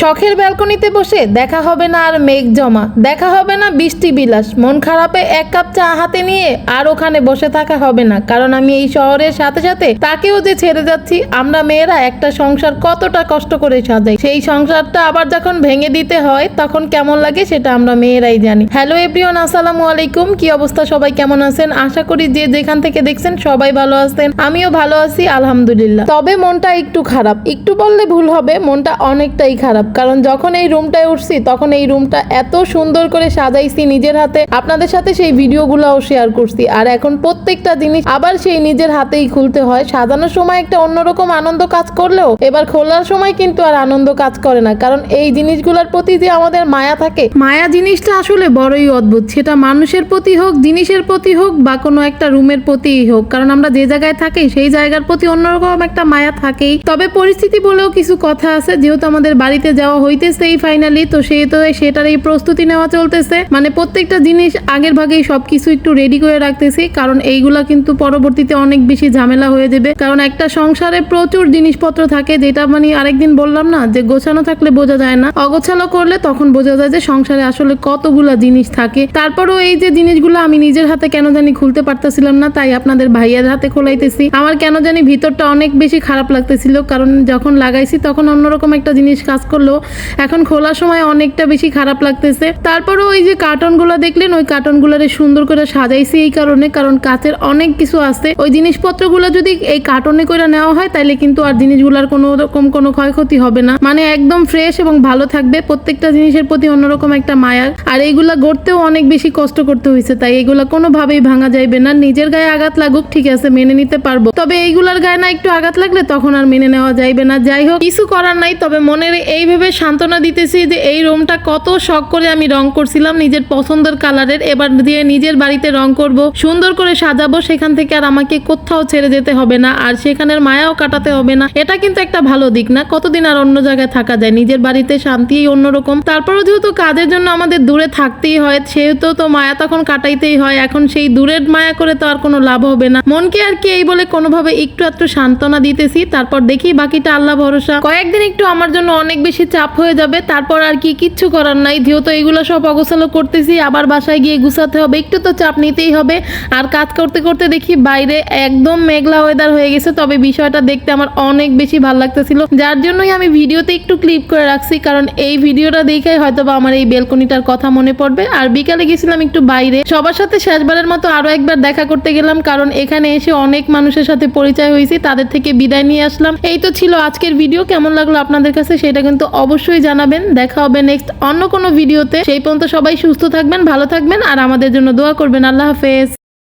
শখের ব্যালকনিতে বসে দেখা হবে না আর মেঘ জমা, দেখা হবে না বৃষ্টি বিলাস। মন খারাপে এক কাপ চা হাতে নিয়ে আর ওখানে বসে থাকা হবে না, কারণ আমি এই শহরের সাথে সাথে তাকেও যে ছেড়ে যাচ্ছি, আমরা মেয়েরা একটা সংসার কতটা কষ্ট করে সাজাই। সেই সংসারটা আবার যখন ভেঙে দিতে হয়, তখন কেমন লাগে সেটা আমরা মেয়েরাই জানি। হ্যালো এভরিওয়ান, আসসালামু আলাইকুম। কি অবস্থা? সবাই কেমন আছেন? আশা করি যে যেখান থেকে দেখছেন সবাই ভালো আছেন। আমিও ভালো আছি, আলহামদুলিল্লাহ। তবে মনটা একটু খারাপ। একটু বললে ভুল হবে, মনটা অনেকটাই খারাপ। কারণ যখন এই রুমটায় উঠছি, তখন এই রুমটা এত সুন্দর করে সাজাইছি নিজের হাতে। আপনাদের সাথে সেই ভিডিওগুলোও শেয়ার করছি। আর এখন প্রত্যেকটা জিনিস আবার সেই নিজের হাতেই খুলতে হয়। সাজানোর সময় একটা অন্যরকম আনন্দ কাজ করলেও, এবার খোলার সময় কিন্তু আর আনন্দ কাজ করে না। কারণ এই জিনিসগুলোর প্রতি যে আমাদের মায়া থাকে, মায়া জিনিসটা আসলে বড়ই অদ্ভুত। সেটা মানুষের প্রতি হোক, জিনিসের প্রতি হোক, বা কোনো একটা রুমের প্রতিই হোক। কারণ আমরা যে জায়গায় থাকি, সেই জায়গার প্রতি অন্যরকম একটা মায়া থাকেই। তবে পরিস্থিতি বলেও কিছু কথা আছে। যেহেতু আমাদের বাড়িতে যাওয়া হইতেছেই ফাইনালি তো সেই তো সেটার এই প্রস্তুতি নেওয়া চলতেছে। মানে প্রত্যেকটা জিনিস আগের ভাগেই সবকিছু একটু রেডি করে রাখতেছি, কারণ এইগুলা কিন্তু পরবর্তীতে অনেক বেশি ঝামেলা হয়ে যাবে। কারণ একটা সংসারে প্রচুর জিনিসপত্র থাকে, যেটা মানে আরেকদিন বললাম না, যে গোছানো থাকলে বোঝা যায় না। অগোছালো করলে তখন বোঝা যায় যে সংসারে আসলে কতগুলা জিনিস থাকে। তারপরও এই যে জিনিসগুলো আমি নিজের হাতে কেন জানি খুলতে পারতেছিলাম না, তাই আপনাদের ভাইয়ের হাতে খোলাইতেছি। আমার কেন জানি ভিতরটা অনেক বেশি খারাপ লাগতেছিল, কারণ যখন লাগাইছি তখন অন্যরকম একটা জিনিস কাজ করল এখন খোলার সময় অনেকটা বেশি খারাপ লাগতেছে। তারপরও ওই যে কার্টনগুলো দেখলেন, ওই কার্টনগুলোরে সুন্দর করে সাজাইছি এই কারণে, কারণ কাচের অনেক কিছু আছে। ওই জিনিসপত্রগুলো যদি এই কার্টনে করে নেওয়া হয় তাহলে কিন্তু আর জিনিসগুলোর কোনো রকম কোনো ক্ষয়ক্ষতি হবে না। মানে একদম ফ্রেশ এবং ভালো থাকবে, প্রত্যেকটা জিনিসের প্রতি অন্যরকম একটা মায়া আর এইগুলা গড়তেও অনেক বেশি কষ্ট করতে হয়েছে, তাই এগুলা কোনোভাবেই ভাঙা যাইবে না। নিজের গায়ে আঘাত লাগুক, ঠিক আছে, মেনে নিতে পারব। তবে এইগুলার গায়ে না একটু আঘাত লাগলে তখন আর মেনে নেওয়া যাইবে না। যাই হোক, কিছু করার নাই, তবে মনের এই ভেবে সান্ত্বনা দিতেছি যে এই রুমটা কত শখ করে আমি রং করছিলাম, নিজের পছন্দের কালারের। এবার দিয়ে নিজের বাড়িতে রং করব, সুন্দর করে সাজাবো, সেখান থেকে আর আমাকে কোথাও ছেড়ে যেতে হবে না, আর সেখানের মায়াও কাটাতে হবে না। এটা কিন্তু একটা ভালো দিক না, কতদিন আর অন্য জায়গায় থাকা যায়, নিজের বাড়িতে শান্তি অন্যরকম। তারপরেও যেহেতু কাজের জন্য আমাদের দূরে থাকতেই হয়, সেহেতু তো মায়া তখন কাটাইতেই হয়, এখন সেই দূরের মায়া করে তো আর কোনো লাভ হবে না। মনকে আর কি এই বলে কোনোভাবে একটু একটু সান্ত্বনা দিতেছি, তারপর দেখি বাকিটা আল্লাহ ভরসা। কয়েকদিন একটু আমার জন্য অনেক বেশি চাপ হয়ে যাবে, তারপর আর কি কিচ্ছু করার নাই। যেহেতু এগুলো সব অগোছালো করতেছি, আবার বাসায় গিয়ে গুছাতে হবে, একটু তো চাপ নিতেই হবে। আর কাজ করতে করতে দেখি বাইরে একদম মেঘলা ওয়েদার হয়ে গেছে, তবে বিষয়টা দেখতে আমার অনেক বেশি ভালো লাগতেছিল। যার জন্যই আমি ভিডিওতে একটু ক্লিপ করে রাখছি, কারণ এই ভিডিওটা দেখে হয়তো বা আমার এই বেলকনিটার কথা মনে পড়বে। আর বিকালে গেছিলাম একটু বাইরে। সবার সাথে শেষবারের মতো আরও একবার দেখা করতে গেলাম, কারণ এখানে এসে অনেক মানুষের সাথে পরিচয় হয়েছি, তাদের থেকে বিদায় নিয়ে আসলাম। এই তো ছিল আজকের ভিডিও, কেমন লাগল আপনাদের কাছে? সেটা কিন্তু অবশ্যই জানাবেন। দেখা হবে নেক্সট অন্য কোনো ভিডিওতে সেই পর্যন্ত সবাই সুস্থ থাকবেন, ভালো থাকবেন, আর আমাদের জন্য দোয়া করবেন। আল্লাহ হাফেজ।